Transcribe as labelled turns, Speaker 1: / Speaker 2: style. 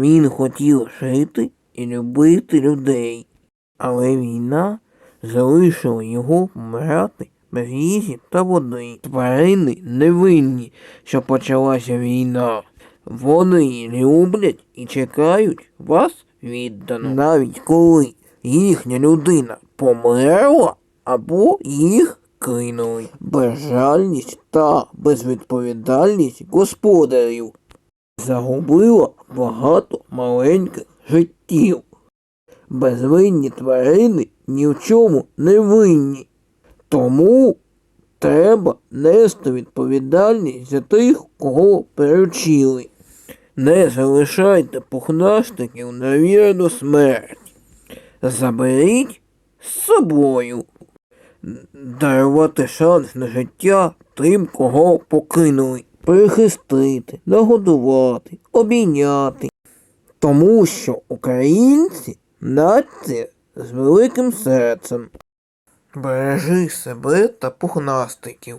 Speaker 1: Він хотів жити і любити людей, але війна залишила його помирати без їжі та води. Тварини невинні, що почалася війна. Вони люблять і чекають вас віддано. Навіть коли їхня людина померла або їх кинули. Безжальність та безвідповідальність господарів загубила багато маленьких життів. Безвинні тварини ні в чому не винні. Тому треба нести відповідальність за тих, кого перечили. Не залишайте пухнастиків на вірну смерть. Заберіть з собою. Дарувати шанс на життя тим, кого покинули. Прихистити, нагодувати, обійняти. Тому що українці нація з великим серцем. Бережи себе та пухнастиків.